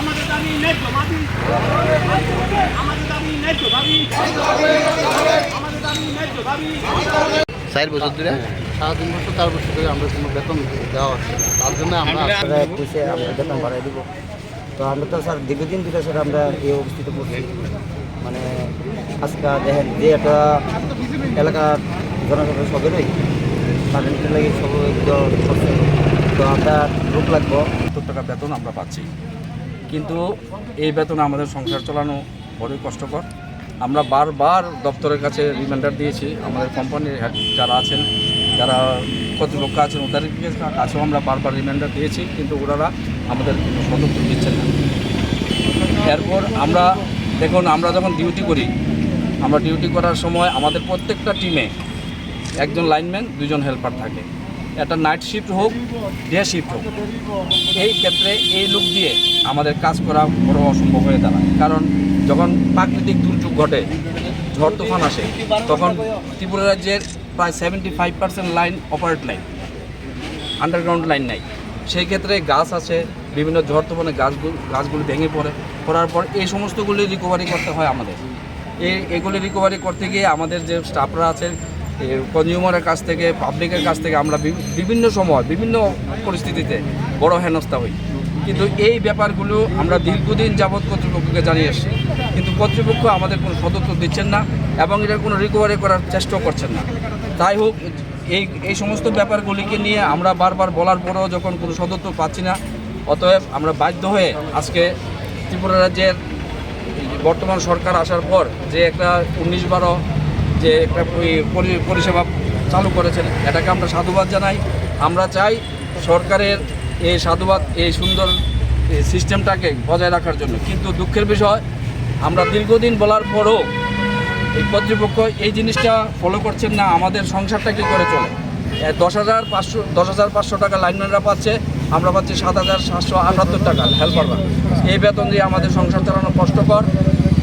আমাদের দাবি ন্যায্য দাবি আমাদের দাবি ন্যায্য দাবি আমাদের দাবি ন্যায্য দাবি চার বছর ধরে সাড়ে তিন বছর চার বছর ধরে আমরা কোনো বেতন দেওয়া হচ্ছে তার জন্য আমরা একুশে আমরা বেতন বাড়াই দিব। তো আমরা তো স্যার দীর্ঘদিন ধরে স্যার আমরা এই অবস্থিতে পড়ছি মানে আজকে দেখেন যে একটা এলাকার জনসাধারণ সবেরই কারেন্টের লাগে সব তো আমরা রোগ লাগবো। সত্তর টাকা বেতন আমরা পাচ্ছি। কিন্তু এই বেতনে আমাদের সংসার চালানো বড়ই কষ্টকর। আমরা বারবার দপ্তরের কাছে রিমাইন্ডার দিয়েছি। আমাদের কোম্পানির যারা আছেন, যারা কর্তৃপক্ষ আছেন, ওদের কাছেও আমরা বারবার রিমাইন্ডার দিয়েছি, কিন্তু ওনারা আমাদের কোনো দিচ্ছেন না। এরপর আমরা, দেখুন, আমরা যখন ডিউটি করি আমরা ডিউটি করার সময় আমাদের প্রত্যেকটা টিমে একজন লাইনম্যান দুজন হেল্পার থাকে। একটা নাইট শিফট হোক ডে শিফট হোক, এই ক্ষেত্রে এই লোক দিয়ে আমাদের কাজ করা বড় অসম্ভব হয়ে দাঁড়ায়। কারণ যখন প্রাকৃতিক দুর্যোগ ঘটে, ঝড় তুফান আসে, তখন ত্রিপুরা রাজ্যের প্রায় seventy five percent line operate line underground line নাই। সেই ক্ষেত্রে গাছ আছে, বিভিন্ন ঝড় তুফানে গাছগুলো গাছগুলি ভেঙে পড়ে। পড়ার পর এই সমস্তগুলি রিকভারি করতে হয় আমাদের। এগুলি রিকভারি করতে গিয়ে আমাদের যে স্টাফরা আছে কনজিউমারের কাছ থেকে পাবলিকের কাছ থেকে আমরা বিভিন্ন সময়, বিভিন্ন পরিস্থিতিতে বড় হেনস্থা হই। কিন্তু এই ব্যাপারগুলো আমরা দীর্ঘদিন যাবৎ কর্তৃপক্ষকে জানিয়ে এসেছি। কিন্তু কর্তৃপক্ষ আমাদের কোনো সদুত্তর দিচ্ছেন না এবং এটার কোনো রিকভারি করার চেষ্টাও করছেন না। তাই হোক, এই এই সমস্ত ব্যাপারগুলিকে নিয়ে আমরা বারবার বলার পরেও যখন কোনো সদুত্তর পাচ্ছি না, অতএব আমরা বাধ্য হয়ে আজকে ত্রিপুরা রাজ্যের বর্তমান সরকার আসার পর যে একটা উনিশ বারো যে একটা পরি- পরি- পরিষেবা চালু করেছেন, এটাকে আমরা সাধুবাদ জানাই। আমরা চাই সরকারের এই সাধুবাদ, এই সুন্দর সিস্টেমটাকে বজায় রাখার জন্য। কিন্তু দুঃখের বিষয়, আমরা দীর্ঘদিন বলার পরও এই কর্তৃপক্ষ এই জিনিসটা ফলো করছেন না, আমাদের সংসারটা কী করে চলে? দশ হাজার পাঁচশো দশ হাজার পাঁচশো টাকা লাইনম্যানরা পাচ্ছে আমরা পাচ্ছি সাত হাজার সাতশো আটাত্তর টাকা হেল্পাররা এই বেতন দিয়ে আমাদের সংসার চালানো কষ্টকর।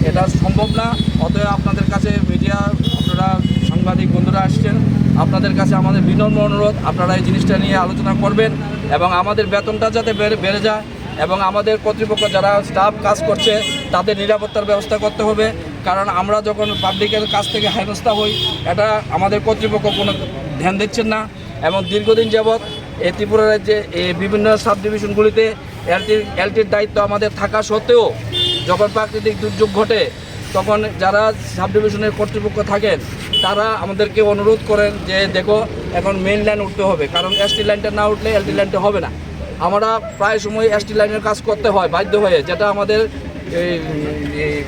এটা সম্ভব না। অতএব আপনাদের কাছে মিডিয়া আপনারা সাংবাদিক বন্ধুরা আসছেন, আপনাদের কাছে আমাদের বিনম্র অনুরোধ। আপনারা এই জিনিসটা নিয়ে আলোচনা করবেন এবং আমাদের বেতনটা যাতে বেড়ে যায় এবং আমাদের কর্তৃপক্ষ যারা স্টাফ কাজ করছে, তাদের নিরাপত্তার ব্যবস্থা করতে হবে। কারণ আমরা যখন পাবলিকের কাছ থেকে হেনস্থা হই, এটা আমাদের কর্তৃপক্ষ কোনো ধ্যান দিচ্ছেন না। এবং দীর্ঘদিন যাবৎ এই ত্রিপুরা রাজ্যে বিভিন্ন সাব ডিভিশনগুলিতে এলটির এলটির দায়িত্ব আমাদের থাকা সত্ত্বেও যখন প্রাকৃতিক দুর্যোগ ঘটে, তখন যারা সাব ডিভিশনের কর্তৃপক্ষ থাকেন, তারা আমাদেরকে অনুরোধ করেন যে দেখো, এখন মেন লাইন উঠতে হবে। কারণ এসটি লাইনটা না উঠলে এলটি লাইনটা হবে না। আমরা প্রায় সময় এসটি লাইনের কাজ করতে হয়, বাধ্য হয়ে, যেটা আমাদের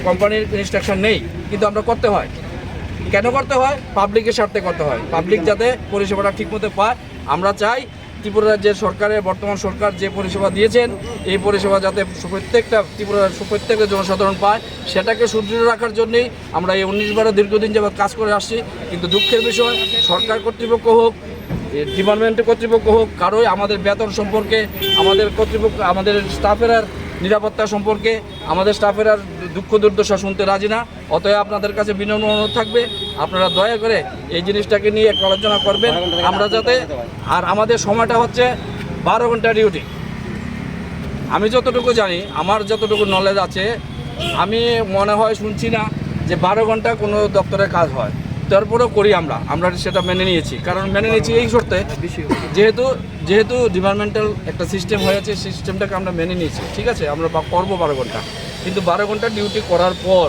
কোম্পানির ইনস্ট্রাকশন নেই, কিন্তু আমরা করতে হয়। কেন করতে হয়? পাবলিকের স্বার্থে করতে হয়। পাবলিক যাতে পরিষেবাটা ঠিকমতো পায়, আমরা চাই ত্রিপুরা রাজ্যের সরকারের, বর্তমান সরকার যে পরিষেবা দিয়েছেন, এই পরিষেবা যাতে প্রত্যেকটা ত্রিপুরা, প্রত্যেকটা জনসাধারণ পায়, সেটাকে সুদৃঢ় রাখার জন্যই আমরা এই উনিশ বারো দীর্ঘদিন যাবৎ কাজ করে আসছি। কিন্তু দুঃখের বিষয়, সরকার কর্তৃপক্ষ হোক ডিপার্টমেন্টের কর্তৃপক্ষ হোক, কারোই আমাদের বেতন সম্পর্কে, আমাদের কর্তৃপক্ষ, আমাদের স্টাফের নিরাপত্তা সম্পর্কে আমাদের স্টাফের আর দুঃখ দুর্দশা শুনতে রাজি না। অতএব আপনাদের কাছে বিনম্র অনুরোধ থাকবে, আপনারা দয়া করে এই জিনিসটাকে নিয়ে একটু আলোচনা করবেন। আমরা যাতে আর আমাদের সময়টা হচ্ছে বারো ঘণ্টা ডিউটি। আমি যতটুকু জানি, আমার যতটুকু নলেজ আছে, আমি মনে হয় শুনছি না যে বারো ঘণ্টা কোনো দপ্তরে কাজ হয়। তারপরেও করি আমরা। আমরা সেটা মেনে নিয়েছি। কারণ মেনে নিয়েছি এই শর্তে যেহেতু যেহেতু ডিপার্টমেন্টাল একটা সিস্টেম হয়েছে সিস্টেমটাকে আমরা মেনে নিয়েছি। ঠিক আছে? আমরা করব বারো ঘণ্টা। কিন্তু বারো ঘণ্টা ডিউটি করার পর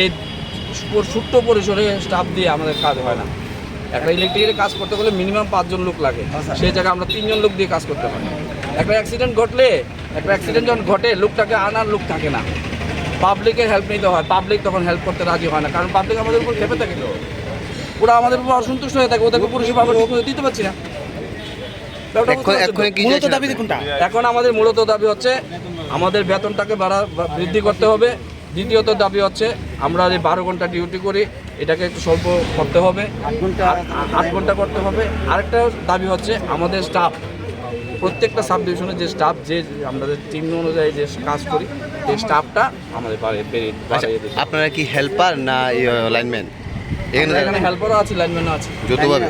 এই ছোট্ট পরিসরে স্টাফ দিয়ে আমাদের কাজ হয় না। একটা ইলেকট্রিকের কাজ করতে গেলে মিনিমাম পাঁচজন লোক লাগে। সেই জায়গায় আমরা তিনজন লোক দিয়ে কাজ করতে পারি। একটা অ্যাক্সিডেন্ট ঘটলে, একটা অ্যাক্সিডেন্ট যখন ঘটে, লোকটাকে আনার লোক থাকে না। পাবলিকের হেল্প নিতে হয়। পাবলিক তখন হেল্প করতে রাজি হয় না। কারণ পাবলিক আমাদের উপর খেপে থাকে তো। ওরা আমাদের উপর অসন্তুষ্ট হয়ে থাকে ওদেরকে পরিষেবা আমরা দিতে পারছি না? এখন আমাদের মূলত দাবি হচ্ছে আমাদের বেতনটাকে বাড়া বা- বৃদ্ধি করতে হবে। দ্বিতীয়ত দাবি হচ্ছে আমরা যে বারো ঘণ্টা ডিউটি করি এটাকে একটু স্বল্প করতে হবে। আট ঘণ্টা আট ঘণ্টা করতে হবে। আরেকটা দাবি হচ্ছে আমাদের স্টাফ প্রত্যেকটা সাব ডিভিশনের যে স্টাফ যে আমাদের টিম অনুযায়ী যে কাজ করি সেই স্টাফটা আমাদের আচ্ছা বাড়িয়ে দিতে হবে। আপনারা কি হেল্পার না লাইনম্যান আমরা এখানে হেল্পারও আছে লাইনম্যানও আছে। যৌথভাবে।